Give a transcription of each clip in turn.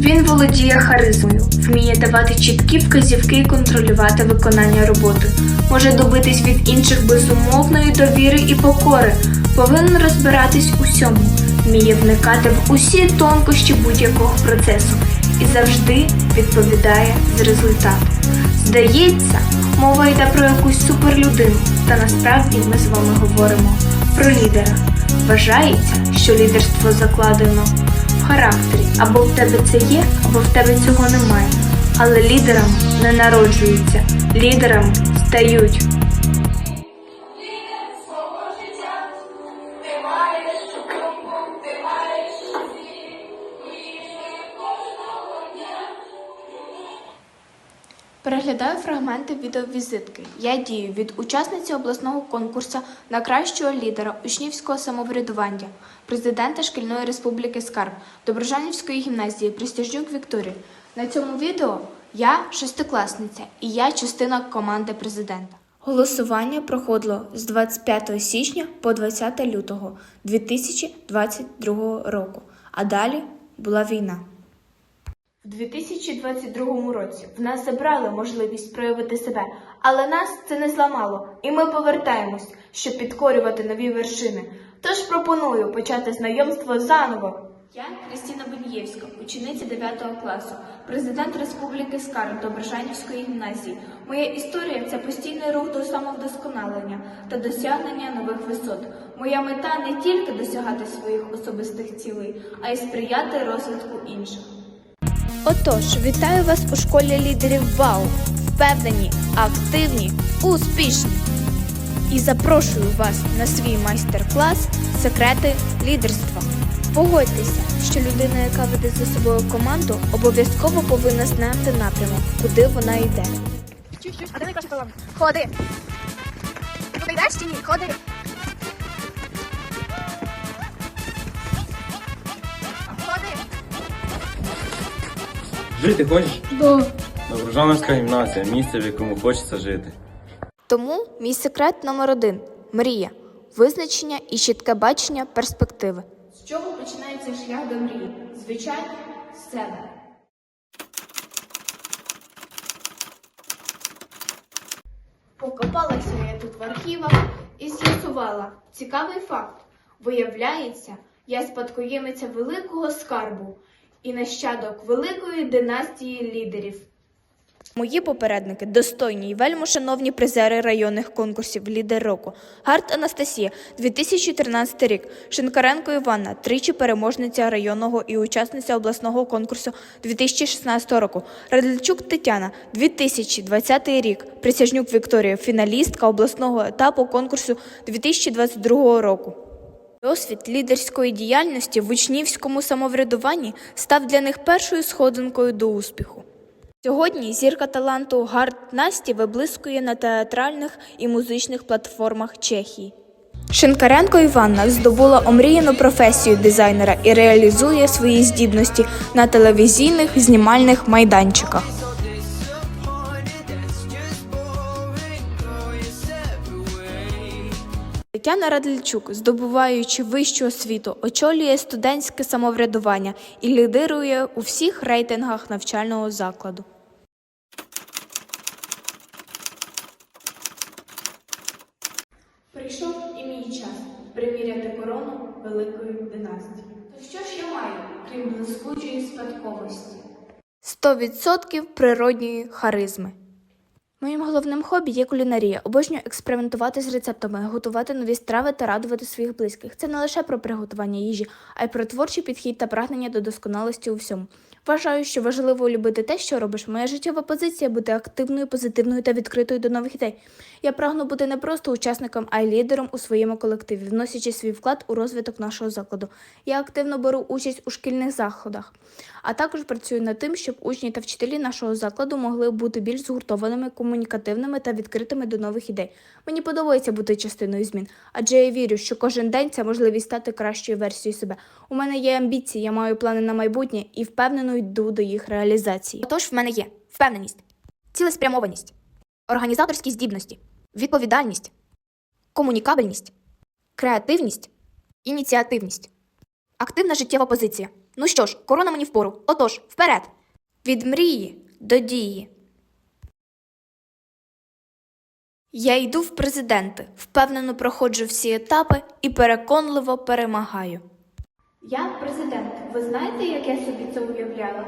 Він володіє харизмою, вміє давати чіткі вказівки і контролювати виконання роботи, може добитись від інших безумовної довіри і покори, повинен розбиратись у всьому, вміє вникати в усі тонкощі будь-якого процесу. І завжди відповідає з результату. Здається, мова йде про якусь суперлюдину, та насправді ми з вами говоримо про лідера. Вважається, що лідерство закладено характері, або в тебе це є, або в тебе цього немає. Але лідерами не народжуються, лідерами стають. Фрагменти відеовізитки. Я дію від учасниці обласного конкурсу на кращого лідера учнівського самоврядування, президента шкільної республіки Скарб, Доброжанівської гімназії Престижнюк Вікторії. На цьому відео я шестикласниця і я частина команди президента. Голосування проходило з 25 січня по 20 лютого 2022 року, а далі була війна. В 2022 році в нас забрали можливість проявити себе, але нас це не зламало, і ми повертаємось, щоб підкорювати нові вершини. Тож пропоную почати знайомство заново. Я Крістіна Бенєвська, учениця 9 класу, президент Республіки Скар Доброжанівської гімназії. Моя історія це постійний рух до самовдосконалення та досягнення нових висот. Моя мета не тільки досягати своїх особистих цілей, а й сприяти розвитку інших. Отож, вітаю вас у школі лідерів ВАУ. Впевнені, активні, успішні. І запрошую вас на свій майстер-клас Секрети лідерства. Погодьтеся, що людина, яка веде за собою команду, обов'язково повинна знати напрямок, куди вона йде. А найкраща колонка? Ходи. Ти йдеш чи ні? Ходи. Жити хочеш? Да. Доброжановська гімназія, місце, в якому хочеться жити. Тому мій секрет номер один мрія, визначення і чітке бачення перспективи. З чого починається шлях до мрії? Звичайно, з себе. Покопалася я тут в архівах і з'ясувала цікавий факт. Виявляється, я спадкоємиця великого скарбу і нащадок великої династії лідерів. Мої попередники достойні й вельми шановні призери районних конкурсів Лідер року. Гарт Анастасія, 2013 рік. Шинкаренко Іванна, тричі переможниця районного і учасниця обласного конкурсу 2016 року. Радильчук Тетяна, 2020 рік. Присяжнюк Вікторія, фіналістка обласного етапу конкурсу 2022 року. Досвід лідерської діяльності в учнівському самоврядуванні став для них першою сходинкою до успіху. Сьогодні зірка таланту Гард Насті виблискує на театральних і музичних платформах Чехії. Шинкаренко Іванна здобула омріяну професію дизайнера і реалізує свої здібності на телевізійних знімальних майданчиках. Тетяна Радильчук, здобуваючи вищу освіту, очолює студентське самоврядування і лідирує у всіх рейтингах навчального закладу. Прийшов і мій час приміряти корону великої династії. То що ж я маю, крім блискучої спадковості? 100% природньої харизми. Моїм головним хобі є кулінарія. Обожнюю експериментувати з рецептами, готувати нові страви та радувати своїх близьких. Це не лише про приготування їжі, а й про творчий підхід та прагнення до досконалості у всьому. Вважаю, що важливо любити те, що робиш. Моя життєва позиція бути активною, позитивною та відкритою до нових ідей. Я прагну бути не просто учасником, а й лідером у своєму колективі, вносячи свій вклад у розвиток нашого закладу. Я активно беру участь у шкільних заходах, а також працюю над тим, щоб учні та вчителі нашого закладу могли бути більш згуртованими, комунікативними та відкритими до нових ідей. Мені подобається бути частиною змін, адже я вірю, що кожен день це можливість стати кращою версією себе. У мене є амбіції, я маю плани на майбутнє і впевнено йду до їх реалізації. Отож, в мене є впевненість, цілеспрямованість, організаторські здібності, відповідальність, комунікабельність, креативність, ініціативність, активна життєва позиція, Ну що ж, корона мені впору. Отож, вперед! Від мрії до дії. Я йду в президенти, впевнено проходжу всі етапи і переконливо перемагаю. Я президент. Ви знаєте, як я собі це уявляла?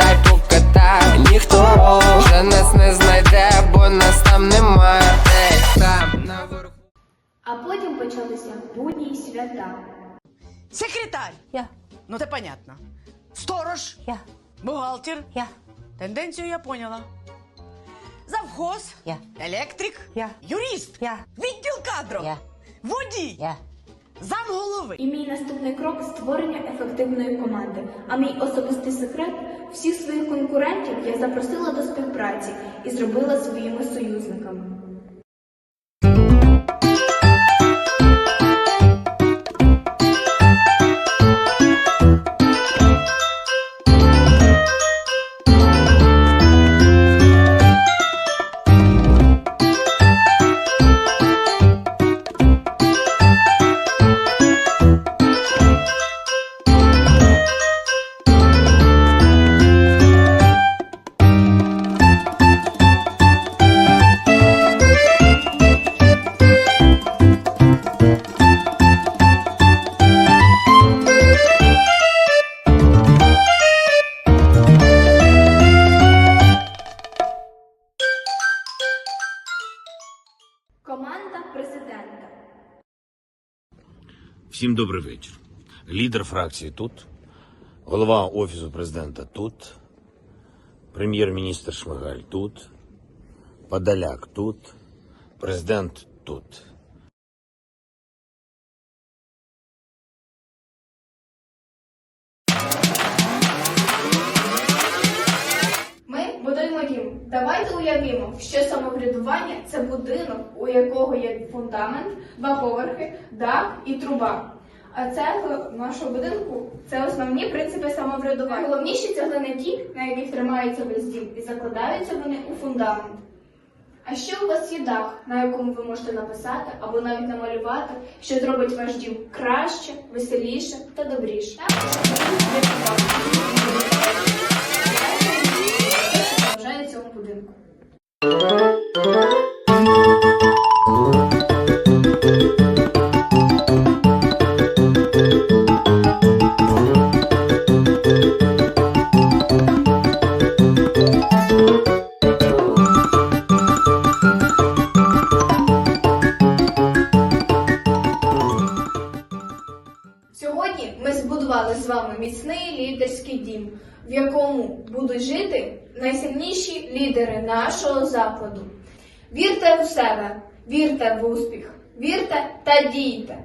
Сідай покатай. Ніхто вже нас не знайде, бо нас там немає. Ей, там наверху. А потім почалися будні свята. Секретарь. Я. Ну, это понятно. Сторож. Я. Бухгалтер. Я. Тенденцію я поняла. Завхоз. Я. Електрик. Я. Юрист. Я. Відділ кадрів. Я. Водій. Я. Замголови. І мій наступний крок створення ефективної команди. А мій особистий секрет всіх своїх конкурентів я запросила до співпраці і зробила своїми союзниками. Всім добрий вечір. Лідер фракції тут, голова Офісу президента тут, прем'єр-міністр Шмигаль тут, Подоляк тут, президент тут. Будуємо. Давайте уявімо, що самоврядування це будинок, у якого є фундамент, два поверхи, дах і труба. А цегла нашого будинку це основні принципи самоврядування. Головніші цеглини ті, на яких тримається весь дім, і закладаються вони у фундамент. А ще у вас є дах, на якому ви можете написати або навіть намалювати, що зробить ваш дім краще, веселіше та добріше. Сьогодні ми збудували з вами міцний лідерський дім, в якому будуть жити найсильніші лідери нашого закладу. Вірте у себе, вірте в успіх, вірте та дійте.